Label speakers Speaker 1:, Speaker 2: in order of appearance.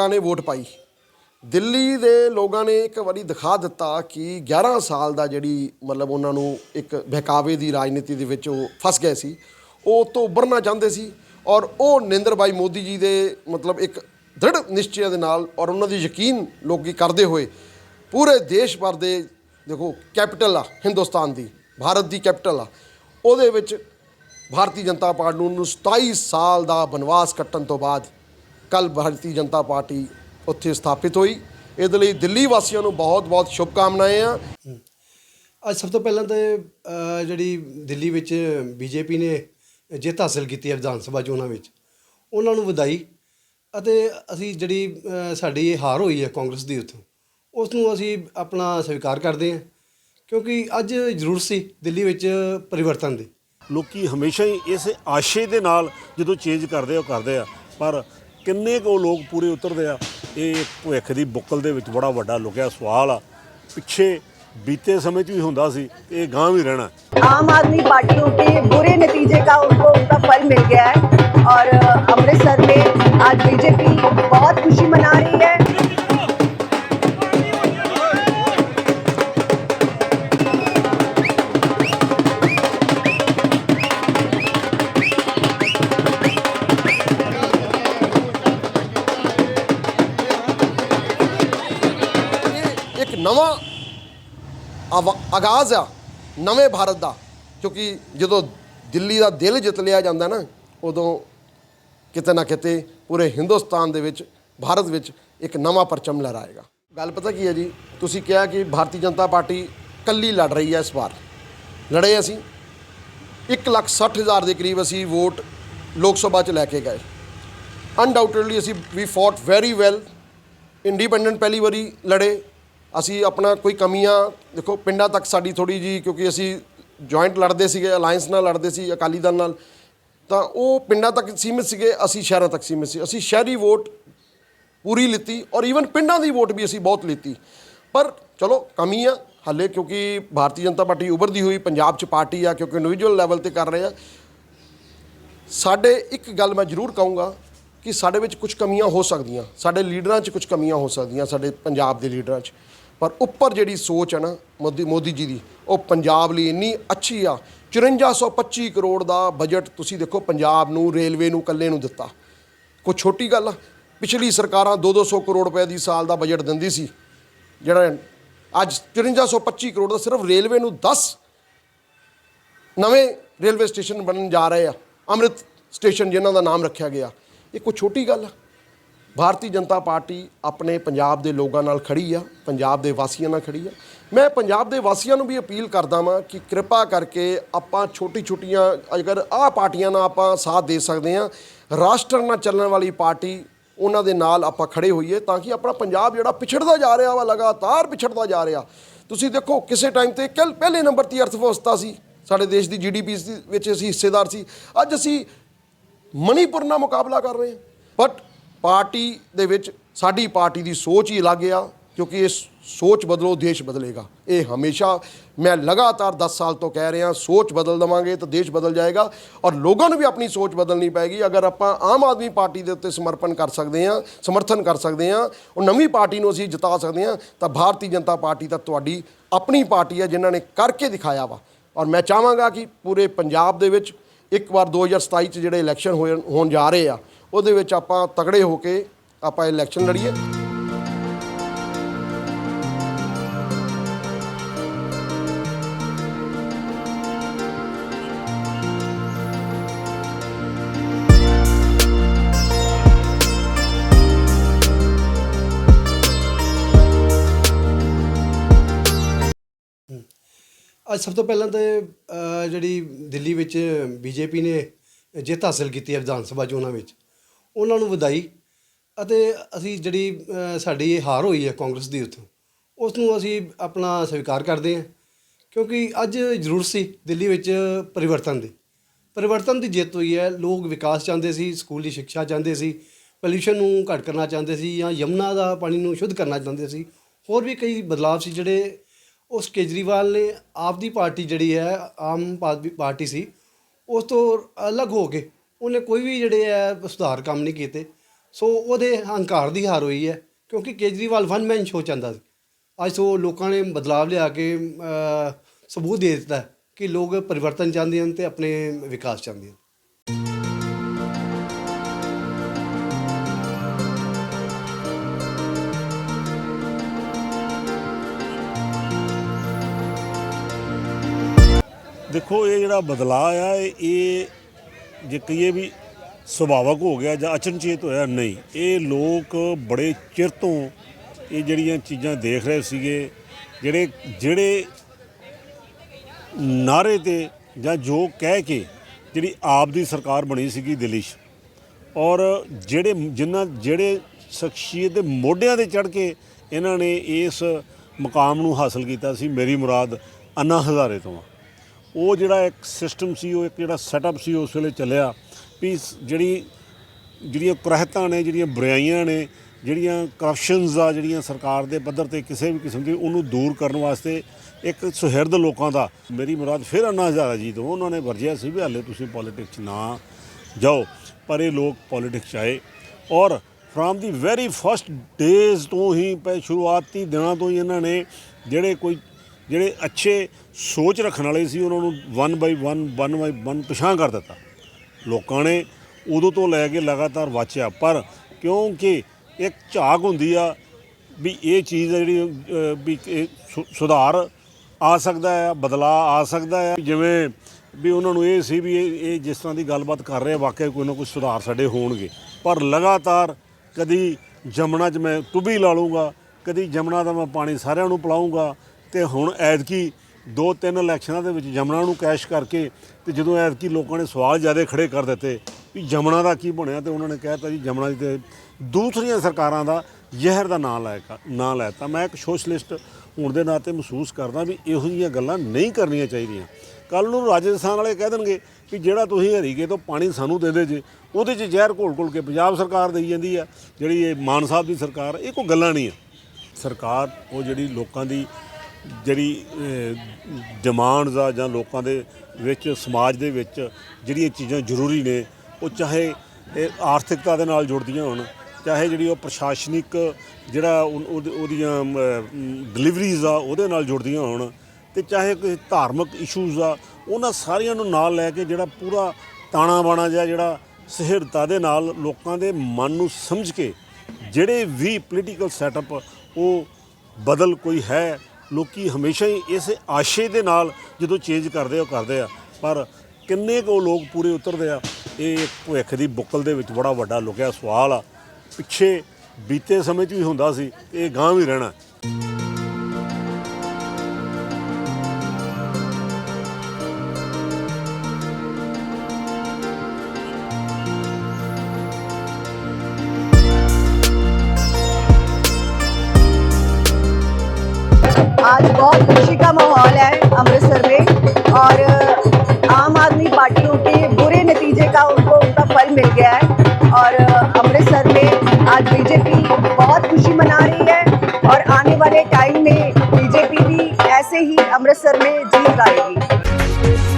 Speaker 1: ਲੋਕਾਂ ਨੇ ਵੋਟ ਪਾਈ। ਦਿੱਲੀ ਦੇ ਲੋਕਾਂ ਨੇ ਇੱਕ ਵਾਰੀ ਦਿਖਾ ਦਿੱਤਾ ਕਿ 11 ਸਾਲ ਦਾ ਜਿਹੜੀ ਮਤਲਬ ਉਹਨਾਂ ਨੂੰ ਇੱਕ ਬਹਿਕਾਵੇ ਦੀ ਰਾਜਨੀਤੀ ਦੇ ਵਿੱਚ ਉਹ ਫਸ ਗਏ ਸੀ। ਉਹ ਤੋਂ ਉੱਭਰਨਾ ਚਾਹੁੰਦੇ ਸੀ ਔਰ ਉਹ ਨਰਿੰਦਰ ਭਾਈ ਮੋਦੀ ਜੀ ਦੇ ਮਤਲਬ ਇੱਕ ਦ੍ਰਿੜ ਨਿਸ਼ਚੈ ਦੇ ਨਾਲ ਔਰ ਉਹਨਾਂ ਦੀ ਯਕੀਨ ਲੋਕੀ ਕਰਦੇ ਹੋਏ ਪੂਰੇ ਦੇਸ਼ ਭਰ ਦੇ ਦੇਖੋ ਕੈਪੀਟਲ ਆ ਹਿੰਦੁਸਤਾਨ ਦੀ, ਭਾਰਤ ਦੀ ਕੈਪੀਟਲ ਆ। ਉਹਦੇ ਵਿੱਚ ਭਾਰਤੀ ਜਨਤਾ ਪਾਰਟੀ ਨੂੰ 27 ਸਾਲ ਦਾ ਬਨਵਾਸ ਕੱਟਣ ਤੋਂ ਬਾਅਦ ਕੱਲ ਭਾਰਤੀ ਜਨਤਾ ਪਾਰਟੀ ਉੱਥੇ ਸਥਾਪਿਤ ਹੋਈ। ਇਹਦੇ ਲਈ ਦਿੱਲੀ ਵਾਸੀਆਂ ਨੂੰ ਬਹੁਤ-ਬਹੁਤ ਸ਼ੁਭਕਾਮਨਾਵਾਂ ਆ।
Speaker 2: ਅੱਜ ਸਭ ਤੋਂ ਪਹਿਲਾਂ ਤਾਂ ਜਿਹੜੀ ਦਿੱਲੀ ਵਿੱਚ ਬੀਜੇਪੀ ਨੇ ਜਿੱਤ ਹਾਸਲ ਕੀਤੀ ਹੈ ਵਿਧਾਨ ਸਭਾ ਚੋਣਾਂ ਵਿੱਚ ਉਹਨਾਂ ਨੂੰ ਵਧਾਈ ਅਤੇ ਅਸੀਂ ਜਿਹੜੀ ਸਾਡੀ ਇਹ ਹਾਰ ਹੋਈ ਹੈ ਕਾਂਗਰਸ ਦੀ ਉੱਥੋਂ ਉਸ ਨੂੰ ਅਸੀਂ ਆਪਣਾ ਸਵੀਕਾਰ ਕਰਦੇ ਹਾਂ ਕਿਉਂਕਿ ਅੱਜ ਜ਼ਰੂਰਤ ਸੀ ਦਿੱਲੀ ਵਿੱਚ ਪਰਿਵਰਤਨ ਦੀ।
Speaker 3: ਲੋਕੀ ਹਮੇਸ਼ਾ ਹੀ ਇਸ ਆਸ਼ੇ ਦੇ ਨਾਲ ਜਦੋਂ ਚੇਂਜ ਕਰਦੇ ਆ ਉਹ ਕਰਦੇ ਆ ਪਰ ਕਿੰਨੇ ਕੁ ਲੋਕ ਪੂਰੇ ਉਤਰਦੇ ਆ ਇਹ ਭਵਿੱਖ ਦੀ ਬੁੱਕਲ ਦੇ ਵਿੱਚ ਬੜਾ ਵੱਡਾ ਲੁਕਿਆ ਸਵਾਲ ਆ ਪਿੱਛੇ ਬੀਤੇ ਸਮੇਂ 'ਚ ਵੀ ਹੁੰਦਾ ਸੀ ਇਹ ਗਾਂ ਵੀ ਰਹਿਣਾ
Speaker 4: आम आदमी पार्टियों के बुरे नतीजे का उनको उनका फल मिल गया है और अ, अमृतसर में आज बीजेपी बहुत खुशी मना रही है
Speaker 1: ਆਗਾਜ਼ ਆ ਨਵੇਂ ਭਾਰਤ ਦਾ, ਕਿਉਂਕਿ ਜਦੋਂ ਦਿੱਲੀ ਦਾ ਦਿਲ ਜਿੱਤ ਲਿਆ ਜਾਂਦਾ ਨਾ, ਉਦੋਂ ਕਿਤੇ ਨਾ ਕਿਤੇ ਪੂਰੇ ਹਿੰਦੁਸਤਾਨ ਦੇ ਵਿੱਚ, ਭਾਰਤ ਵਿੱਚ ਇੱਕ ਨਵਾਂ ਪਰਚਮ ਲਹਿਰਾਏਗਾ। ਗੱਲ ਪਤਾ ਕੀ ਹੈ ਜੀ, ਤੁਸੀਂ ਕਿਹਾ ਕਿ ਭਾਰਤੀ ਜਨਤਾ ਪਾਰਟੀ ਕੱਲੀ ਲੜ ਰਹੀ ਹੈ ਇਸ ਵਾਰ। ਲੜੇ ਅਸੀਂ। 160000 ਦੇ ਕਰੀਬ ਅਸੀਂ ਵੋਟ ਲੋਕ ਸਭਾ 'ਚ ਲੈ ਕੇ ਗਏ। ਅਨਡਾਊਟਡਲੀ ਅਸੀਂ ਵੀ ਫੌਟ ਵੈਰੀ ਵੈਲ ਇੰਡੀਪੈਂਡੈਂਟ ਪਹਿਲੀ ਵਾਰੀ ਲੜੇ। ਅਸੀਂ ਆਪਣਾ ਕੋਈ ਕਮੀਆਂ, ਦੇਖੋ ਪਿੰਡਾਂ ਤੱਕ ਸਾਡੀ ਥੋੜੀ ਜੀ ਕਿਉਂਕਿ ਅਸੀਂ ਜੁਆਇੰਟ ਲੜਦੇ ਸੀਗੇ ਅਲਾਈਅੰਸ ਨਾਲ ਲੜਦੇ ਸੀ, ਅਕਾਲੀ ਦਲ ਨਾਲ, ਤਾਂ ਉਹ ਪਿੰਡਾਂ ਤੱਕ ਸੀਮਿਤ ਸੀਗੇ, ਅਸੀਂ ਸ਼ਹਿਰਾਂ ਤੱਕ ਸੀਮਿਤ ਸੀ। ਅਸੀਂ ਸ਼ਹਿਰੀ ਵੋਟ ਪੂਰੀ ਲਿੱਤੀ ਔਰ ਈਵਨ ਪਿੰਡਾਂ ਦੀ ਵੋਟ ਵੀ ਅਸੀਂ ਬਹੁਤ ਲਿੱਤੀ। ਪਰ ਚਲੋ ਕਮੀ ਆ ਹਾਲੇ ਕਿਉਂਕਿ ਭਾਰਤੀ ਜਨਤਾ ਪਾਰਟੀ ਉਭਰਦੀ ਹੋਈ, ਪੰਜਾਬ 'ਚ ਪਾਰਟੀ ਆ, ਕਿਉਂਕਿ ਇੰਡੀਵਿਜੂਅਲ ਲੈਵਲ ਤੇ ਕਰ ਰਹੇ ਆ। ਸਾਡੇ ਇੱਕ ਗੱਲ ਮੈਂ ਜ਼ਰੂਰ ਕਹੂੰਗਾ ਕਿ ਸਾਡੇ ਵਿੱਚ ਕੁਝ ਕਮੀਆਂ ਹੋ ਸਕਦੀਆਂ, ਸਾਡੇ ਲੀਡਰਾਂ 'ਚ ਕੁਝ ਕਮੀਆਂ ਹੋ ਸਕਦੀਆਂ, ਸਾਡੇ ਪੰਜਾਬ ਦੇ ਲੀਡਰਾਂ 'ਚ। ਪਰ ਉੱਪਰ ਜਿਹੜੀ ਸੋਚ ਹੈ ਨਾ ਮੋਦੀ ਮੋਦੀ ਜੀ ਦੀ, ਉਹ ਪੰਜਾਬ ਲਈ ਇੰਨੀ ਅੱਛੀ ਆ। 5425 ਕਰੋੜ ਦਾ ਬਜਟ ਤੁਸੀਂ ਦੇਖੋ ਪੰਜਾਬ ਨੂੰ, ਰੇਲਵੇ ਨੂੰ, ਇਕੱਲੇ ਨੂੰ ਦਿੱਤਾ। ਕੋਈ ਛੋਟੀ ਗੱਲ ਆ। ਪਿਛਲੀ ਸਰਕਾਰਾਂ 2-200 ਕਰੋੜ ਰੁਪਏ ਦੀ ਸਾਲ ਦਾ ਬਜਟ ਦਿੰਦੀ ਸੀ। ਜਿਹੜਾ ਅੱਜ 5425 ਕਰੋੜ ਦਾ ਸਿਰਫ ਰੇਲਵੇ ਨੂੰ 10 ਨਵੇਂ ਰੇਲਵੇ ਸਟੇਸ਼ਨ ਬਣਨ ਜਾ ਰਹੇ ਆ। ਅੰਮ੍ਰਿਤ ਸਟੇਸ਼ਨ ਜਿਨ੍ਹਾਂ ਦਾ ਨਾਮ ਰੱਖਿਆ ਗਿਆ। ਇਹ ਕੋਈ ਛੋਟੀ ਗੱਲ ਆ। ਭਾਰਤੀ ਜਨਤਾ ਪਾਰਟੀ ਆਪਣੇ ਪੰਜਾਬ ਦੇ ਲੋਕਾਂ ਨਾਲ ਖੜੀ ਆ, ਪੰਜਾਬ ਦੇ ਵਾਸੀਆਂ ਨਾਲ ਖੜੀ ਆ। ਮੈਂ ਪੰਜਾਬ ਦੇ ਵਾਸੀਆਂ ਨੂੰ ਵੀ ਅਪੀਲ ਕਰਦਾ ਵਾਂ ਕਿ ਕਿਰਪਾ ਕਰਕੇ ਆਪਾਂ ਛੋਟੀ ਛੋਟੀਆਂ ਅਗਰ ਆਹ ਪਾਰਟੀਆਂ ਨਾਲ ਆਪਾਂ ਸਾਥ ਦੇ ਸਕਦੇ ਆ ਰਾਸ਼ਟਰ ਨਾਲ ਚੱਲਣ ਵਾਲੀ ਪਾਰਟੀ ਉਹਨਾਂ ਦੇ ਨਾਲ ਆਪਾਂ ਖੜੇ ਹੋਈਏ ਤਾਂ ਕਿ ਆਪਣਾ ਪੰਜਾਬ ਜਿਹੜਾ ਪਿਛੜਦਾ ਜਾ ਰਿਹਾ ਵਾ, ਲਗਾਤਾਰ ਪਿਛੜਦਾ ਜਾ ਰਿਹਾ। ਤੁਸੀਂ ਦੇਖੋ, ਕਿਸੇ ਟਾਈਮ ਤੇ ਕੱਲ ਪਹਿਲੇ ਨੰਬਰ ਤੇ ਅਰਥ ਵਿਵਸਥਾ ਸੀ, ਸਾਡੇ ਦੇਸ਼ ਦੀ ਜੀਡੀਪੀ ਵਿੱਚ ਅਸੀਂ ਹਿੱਸੇਦਾਰ ਸੀ। ਅੱਜ ਅਸੀਂ ਮਣੀਪੁਰ ਨਾਲ ਮੁਕਾਬਲਾ ਕਰ ਰਹੇ ਹਾਂ। ਬਟ ਪਾਰਟੀ ਦੇ ਵਿੱਚ ਸਾਡੀ ਪਾਰਟੀ ਦੀ ਸੋਚ ਹੀ ਅਲੱਗ ਆ, ਕਿਉਂਕਿ ਇਹ ਸੋਚ ਬਦਲੋ, ਦੇਸ਼ ਬਦਲੇਗਾ। ਇਹ ਹਮੇਸ਼ਾ ਮੈਂ ਲਗਾਤਾਰ 10 ਸਾਲ ਤੋਂ ਕਹਿ ਰਿਹਾ, ਸੋਚ ਬਦਲ ਦਵਾਂਗੇ ਤਾਂ ਦੇਸ਼ ਬਦਲ ਜਾਏਗਾ ਔਰ ਲੋਕਾਂ ਨੂੰ ਵੀ ਆਪਣੀ ਸੋਚ ਬਦਲਣੀ ਪਏਗੀ ਅਗਰ ਆਪਾਂ ਆਮ ਆਦਮੀ ਪਾਰਟੀ ਦੇ ਉੱਤੇ ਸਮਰਪਣ ਕਰ ਸਕਦੇ ਹਾਂ, ਸਮਰਥਨ ਕਰ ਸਕਦੇ ਹਾਂ, ਉਹ ਨਵੀਂ ਪਾਰਟੀ ਨੂੰ ਅਸੀਂ ਜਿਤਾ ਸਕਦੇ ਹਾਂ, ਤਾਂ ਭਾਰਤੀ ਜਨਤਾ ਪਾਰਟੀ ਤਾਂ ਤੁਹਾਡੀ ਆਪਣੀ ਪਾਰਟੀ ਹੈ ਜਿਨ੍ਹਾਂ ਨੇ ਕਰਕੇ ਦਿਖਾਇਆ ਵਾ। ਔਰ ਮੈਂ ਚਾਹਾਂਗਾ ਕਿ ਪੂਰੇ ਪੰਜਾਬ ਦੇ ਵਿੱਚ ਇੱਕ ਵਾਰ 2027 ਚ ਜਿਹੜੇ ਇਲੈਕਸ਼ਨ ਹੋਏ ਹੋਣ ਜਾ ਰਹੇ ਆ ਉਹਦੇ ਵਿੱਚ ਆਪਾਂ ਤਗੜੇ ਹੋ ਕੇ ਆਪਾਂ ਇਲੈਕਸ਼ਨ ਲੜੀਏ।
Speaker 2: ਅੱਜ ਸਭ ਤੋਂ ਪਹਿਲਾਂ ਤਾਂ ਜਿਹੜੀ ਦਿੱਲੀ ਵਿੱਚ ਬੀਜੇਪੀ ਨੇ ਜਿੱਤ ਹਾਸਲ ਕੀਤੀ ਹੈ ਵਿਧਾਨ ਸਭਾ ਚੋਣਾਂ ਵਿੱਚ। ਉਹਨਾਂ ਨੂੰ ਵਧਾਈ ਅਤੇ ਅਸੀਂ ਜਿਹੜੀ ਸਾਡੀ ਇਹ ਹਾਰ ਹੋਈ ਹੈ ਕਾਂਗਰਸ ਦੀ ਉੱਥੋਂ ਉਸ ਨੂੰ ਅਸੀਂ ਆਪਣਾ ਸਵੀਕਾਰ ਕਰਦੇ ਹਾਂ। ਕਿਉਂਕਿ ਅੱਜ ਜ਼ਰੂਰਤ ਸੀ ਦਿੱਲੀ ਵਿੱਚ ਪਰਿਵਰਤਨ ਦੀ। ਪਰਿਵਰਤਨ ਦੀ ਜਿੱਤ ਹੋਈ ਹੈ। ਲੋਕ ਵਿਕਾਸ ਚਾਹੁੰਦੇ ਸੀ, ਸਕੂਲੀ ਸਿੱਖਿਆ ਚਾਹੁੰਦੇ ਸੀ ਪੋਲਿਊਸ਼ਨ ਨੂੰ ਘੱਟ ਕਰਨਾ ਚਾਹੁੰਦੇ ਸੀ ਜਾਂ ਯਮੁਨਾ ਦਾ ਪਾਣੀ ਨੂੰ ਸ਼ੁੱਧ ਕਰਨਾ ਚਾਹੁੰਦੇ ਸੀ। ਹੋਰ ਵੀ ਕਈ ਬਦਲਾਅ ਸੀ ਜਿਹੜੇ ਉਸ ਕੇਜਰੀਵਾਲ ਨੇ, ਆਪ ਦੀ ਪਾਰਟੀ ਜਿਹੜੀ ਹੈ, ਆਮ ਆਦਮੀ ਪਾਰਟੀ ਸੀ, ਉਸ ਤੋਂ ਅਲੱਗ ਹੋ ਕੇ ਉਹਨੇ ਕੋਈ ਵੀ ਜਿਹੜੇ ਹੈ ਸੁਧਾਰ ਕੰਮ ਨਹੀਂ ਕੀਤੇ। ਸੋ ਉਹਦੇ ਹੰਕਾਰ ਦੀ ਹਾਰ ਹੋਈ ਹੈ, ਕਿਉਂਕਿ ਕੇਜਰੀਵਾਲ ਵਨ ਮੈਨ ਸ਼ੋ ਚਾਹੁੰਦਾ ਸੀ। ਅੱਜ ਸੋ ਲੋਕਾਂ ਨੇ ਬਦਲਾਵ ਲਿਆ ਕੇ ਸਬੂਤ ਦੇ ਦਿੱਤਾ ਕਿ ਲੋਕ ਪਰਿਵਰਤਨ ਚਾਹੁੰਦੇ ਹਨ ਤੇ ਆਪਣੇ ਵਿਕਾਸ ਚਾਹੁੰਦੇ ਹਨ।
Speaker 3: ਦੇਖੋ, ਇਹ ਜਿਹੜਾ ਬਦਲਾਅ ਆ, ਇਹ ਜੇ ਕਹੀਏ ਵੀ ਸੁਭਾਵਕ ਹੋ ਗਿਆ ਜਾਂ ਅਚਨਚੇਤ ਹੋਇਆ, ਨਹੀਂ। ਇਹ ਲੋਕ ਬੜੇ ਚਿਰ ਤੋਂ ਇਹ ਜਿਹੜੀਆਂ ਚੀਜ਼ਾਂ ਦੇਖ ਰਹੇ ਸੀਗੇ, ਜਿਹੜੇ ਜਿਹੜੇ ਨਾਰੇ ਤੇ ਜਾਂ ਜੋ ਕਹਿ ਕੇ ਜਿਹੜੀ ਆਪ ਦੀ ਸਰਕਾਰ ਬਣੀ ਸੀਗੀ ਦਿੱਲੀ 'ਚ। ਔਰ ਜਿਹੜੇ ਜਿਨ੍ਹਾਂ ਜਿਹੜੇ ਸ਼ਖਸੀਅਤ ਦੇ ਮੋਢਿਆਂ ਤੇ ਚੜ ਕੇ ਇਹਨਾਂ ਨੇ ਇਸ ਮੁਕਾਮ ਨੂੰ ਹਾਸਲ ਕੀਤਾ ਸੀ, ਮੇਰੀ ਮੁਰਾਦ ਅੰਨਾ ਹਜ਼ਾਰੇ ਤੋਂ ਆ। ਉਹ ਜਿਹੜਾ ਇੱਕ ਸਿਸਟਮ ਸੀ, ਉਹ ਇੱਕ ਜਿਹੜਾ ਸੈਟਅਪ ਸੀ, ਉਸ ਵੇਲੇ ਚੱਲਿਆ ਵੀ ਜਿਹੜੀ, ਜਿਹੜੀਆਂ ਕੁਰਹਿਤਾਂ ਨੇ, ਜਿਹੜੀਆਂ ਬੁਰਾਈਆਂ ਨੇ, ਜਿਹੜੀਆਂ ਕਰਪਸ਼ਨਸ ਆ, ਜਿਹੜੀਆਂ ਸਰਕਾਰ ਦੇ ਪੱਧਰ ਤੇ ਕਿਸੇ ਵੀ ਕਿਸਮ ਦੀ, ਉਹਨੂੰ ਦੂਰ ਕਰਨ ਵਾਸਤੇ ਇੱਕ ਸੁਹਿਰਦ ਲੋਕਾਂ ਦਾ, ਮੇਰੀ ਮੁਰਾਦ ਫਿਰ ਅੰਨਾ ਹਜ਼ਾਰਾ ਜੀ ਤੋਂ, ਉਹਨਾਂ ਨੇ ਵਰਜਿਆ ਸੀ ਵੀ ਹਾਲੇ ਤੁਸੀਂ ਪੋਲਿਟਿਕਸ 'ਚ ਨਾ ਜਾਓ, ਪਰ ਇਹ ਲੋਕ ਪੋਲਿਟਿਕਸ 'ਚ ਆਏ ਔਰ from the very first days ਤੋਂ ਹੀ ਪਹਿ ਸ਼ੁਰੂਆਤੀ ਦਿਨਾਂ ਤੋਂ ਹੀ ਇਹਨਾਂ ਨੇ ਜਿਹੜੇ ਕੋਈ ਜਿਹੜੇ ਅੱਛੇ ਸੋਚ ਰੱਖਣ ਵਾਲੇ ਸੀ, ਉਹਨਾਂ ਨੂੰ one by one one by one ਪਛਾਣ ਕਰ ਦਿੱਤਾ। ਲੋਕਾਂ ਨੇ ਉਦੋਂ ਤੋਂ ਲੈ ਕੇ ਲਗਾਤਾਰ ਵਾਚਿਆ, ਪਰ ਕਿਉਂਕਿ ਇੱਕ ਝਾਕ ਹੁੰਦੀ ਆ ਵੀ ਇਹ ਚੀਜ਼ ਆ ਜਿਹੜੀ ਵੀ ਸੁ- ਸੁਧਾਰ ਆ ਸਕਦਾ ਹੈ ਬਦਲਾਅ ਆ ਸਕਦਾ ਹੈ ਜਿਵੇਂ ਵੀ ਉਹਨਾਂ ਨੂੰ ਇਹ ਸੀ ਵੀ ਇਹ ਜਿਸ ਤਰ੍ਹਾਂ ਦੀ ਗੱਲਬਾਤ ਕਰ ਰਹੇ ਵਾਕਿਆ ਕੋਈ ਨਾ ਕੋਈ ਸੁਧਾਰ ਸਾਡੇ ਹੋਣਗੇ। ਪਰ ਲਗਾਤਾਰ ਕਦੀ ਜਮਨਾ 'ਚ ਮੈਂ ਟੁੱਬੀ ਲਾ ਲੂੰਗਾ ਕਦੀ ਜਮਨਾ ਦਾ ਮੈਂ ਪਾਣੀ ਸਾਰਿਆਂ ਨੂੰ ਪਿਲਾਉਂਗਾ ਤੇ ਹੁਣ ਐਤਕੀ ਦੋ ਤਿੰਨ ਇਲੈਕਸ਼ਨਾਂ ਦੇ ਵਿੱਚ ਜਮਨਾ ਨੂੰ ਕੈਸ਼ ਕਰਕੇ ਤੇ ਜਦੋਂ ਐਤਕੀ ਲੋਕਾਂ ਨੇ ਸਵਾਲ ਜ਼ਿਆਦਾ ਖੜੇ ਕਰ ਦਿੱਤੇ ਵੀ ਜਮਨਾ ਦਾ ਕੀ ਬਣਿਆ ਤੇ ਉਹਨਾਂ ਨੇ ਕਹਿਤਾ ਜੀ ਜਮਨਾ ਦੀ ਤੇ ਦੂਸਰੀਆਂ ਸਰਕਾਰਾਂ ਦਾ ਜ਼ਹਿਰ ਦਾ ਨਾਂ ਲਾਇਆ ਨਾਂ ਲੈਤਾ। ਮੈਂ ਇੱਕ ਸੋਸ਼ਲਿਸਟ ਹੋਣ ਦੇ ਨਾਤੇ ਮਹਿਸੂਸ ਕਰਦਾ ਵੀ ਇਹੋ ਜਿਹੀਆਂ ਗੱਲਾਂ ਨਹੀਂ ਕਰਨੀਆਂ ਚਾਹੀਦੀਆਂ। ਕੱਲ ਨੂੰ ਰਾਜਸਥਾਨ ਵਾਲੇ ਕਹਿ ਦੇਣਗੇ ਵੀ ਜਿਹੜਾ ਤੁਸੀਂ ਹਰੀਕੇ ਤੋਂ ਪਾਣੀ ਸਾਨੂੰ ਦੇ ਦੇ ਜੇ, ਉਹਦੇ 'ਚ ਜ਼ਹਿਰ ਘੋਲ ਘੋਲ ਕੇ ਪੰਜਾਬ ਸਰਕਾਰ ਦੇਈ ਜਾਂਦੀ ਆ। ਜਿਹੜੀ ਇਹ ਮਾਨ ਸਾਹਿਬ ਦੀ ਸਰਕਾਰ, ਇਹ ਕੋਈ ਗੱਲਾਂ ਨਹੀਂ ਆ। ਸਰਕਾਰ ਉਹ ਜਿਹੜੀ ਲੋਕਾਂ ਦੀ ਜਿਹੜੀ ਡਿਮਾਂਡਸ ਆ ਜਾਂ ਲੋਕਾਂ ਦੇ ਵਿੱਚ, ਸਮਾਜ ਦੇ ਵਿੱਚ ਜਿਹੜੀਆਂ ਚੀਜ਼ਾਂ ਜ਼ਰੂਰੀ ਨੇ, ਉਹ ਚਾਹੇ ਇਹ ਆਰਥਿਕਤਾ ਦੇ ਨਾਲ ਜੁੜਦੀਆਂ ਹੋਣ, ਚਾਹੇ ਜਿਹੜੀ ਉਹ ਪ੍ਰਸ਼ਾਸਨਿਕ ਜਿਹੜਾ ਉਹ- ਉਹਦੀ- ਉਹਦੀਆਂ ਡਿਲੀਵਰੀਜ਼ ਆ, ਉਹਦੇ ਨਾਲ ਜੁੜਦੀਆਂ ਹੋਣ, ਤੇ ਚਾਹੇ ਕੋਈ ਧਾਰਮਿਕ ਇਸ਼ੂਜ਼ ਆ, ਉਹਨਾਂ ਸਾਰੀਆਂ ਨੂੰ ਨਾਲ ਲੈ ਕੇ ਜਿਹੜਾ ਪੂਰਾ ਤਾਣਾ ਬਾਣਾ ਜਿਹਾ ਜਿਹੜਾ ਸਹਿਰਤਾ ਦੇ ਨਾਲ ਲੋਕਾਂ ਦੇ ਮਨ ਨੂੰ ਸਮਝ ਕੇ ਜਿਹੜੇ ਵੀ ਪੋਲੀਟੀਕਲ ਸੈਟਅਪ ਉਹ ਬਦਲ ਕੋਈ ਹੈ ਲੋਕੀ ਹਮੇਸ਼ਾ ਹੀ ਇਸ ਆਸ਼ੇ ਦੇ ਨਾਲ ਜਦੋਂ ਚੇਂਜ ਕਰਦੇ ਆ, ਉਹ ਕਰਦੇ ਆ। ਪਰ ਕਿੰਨੇ ਕੁ ਉਹ ਲੋਕ ਪੂਰੇ ਉਤਰਦੇ ਆ, ਇਹ ਇੱਕ ਭਵਿੱਖ ਦੀ ਬੁੱਕਲ ਦੇ ਵਿੱਚ ਬੜਾ ਵੱਡਾ ਲੁਕਿਆ ਸਵਾਲ ਆ। ਪਿੱਛੇ ਬੀਤੇ ਸਮੇਂ 'ਚ ਵੀ ਹੁੰਦਾ ਸੀ, ਇਹ ਗਾਂ ਵੀ ਰਹਿਣਾ।
Speaker 4: आज बहुत खुशी का माहौल है अमृतसर में और आम आदमी पार्टियों के बुरे नतीजे का उनको, उनका फल मिल गया है और अमृतसर में आज बीजेपी बहुत खुशी मना रही है और आने वाले टाइम में बीजेपी भी ऐसे ही अमृतसर में जीत लाएगी।